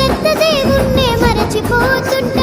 కత్త దేవుణ్ణే మరచిపోతుంటే